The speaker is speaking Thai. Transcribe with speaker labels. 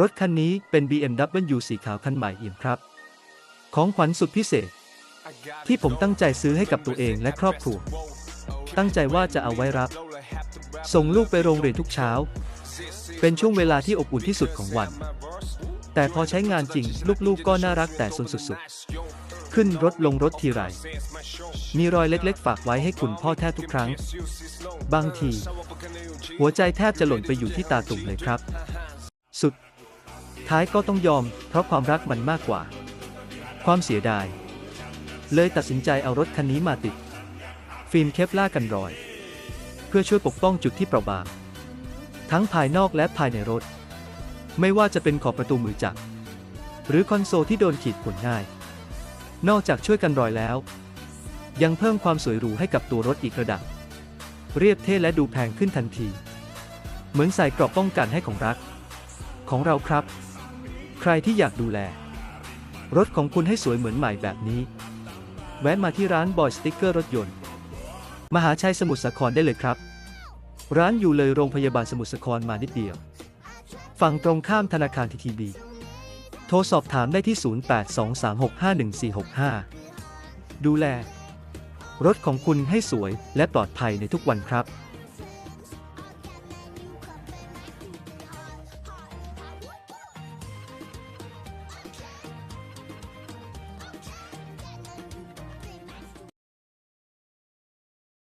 Speaker 1: รถคันนี้เป็น BMW สีขาวคันใหม่เอี่ยมครับ ของขวัญสุดพิเศษ ที่ผมตั้งใจซื้อให้กับตัวเองและครอบครัว ตั้งใจว่าจะเอาไว้รับ ส่งลูกไปโรงเรียนทุกเช้า เป็นช่วงเวลาที่อบอุ่นที่สุดของวัน แต่พอใช้งานจริงลูกๆก็น่ารักแต่สนสุดๆ ขึ้นรถลงรถทีไร มีรอยเล็กๆ ฝากไว้ให้คุณพ่อแทบทุกครั้ง บางที หัวใจแทบจะหล่นไปอยู่ที่ตาตุ่มเลยครับ สุด ท้ายก็ต้องยอม เพราะความรักมันมากกว่า ความเสียดาย เลยตัดสินใจเอารถคันนี้มาติด ฟิล์มเคปล่ากันรอย เพื่อช่วยปกป้องจุดที่เปราะบาง ทั้งภายนอกและภายในรถ ไม่ว่าจะเป็นขอบประตูมือจับหรือคอนโซลที่โดนขีดข่วนง่าย นอกจากช่วยกันรอยแล้ว ยังเพิ่มความสวยหรูให้กับตัวรถอีกระดับ เรียบเท่และดูแพงขึ้นทันที เหมือนใส่กรอบป้องกันให้ของรัก ของเราครับ ใครที่อยากดูแล รถของคุณให้สวยเหมือนใหม่แบบนี้ แวะมาที่ร้านบอยสติ๊กเกอร์รถยนต์ มหาชัยสมุทรสาครได้เลยครับ ร้านอยู่เลยโรงพยาบาลสมุทรสาครมานิดเดียว ฝั่งตรงข้ามธนาคารทีทีบีโทรสอบถามได้ที่ 0823651465 ดูแล รถของคุณให้สวยและปลอดภัยในทุกวันครับ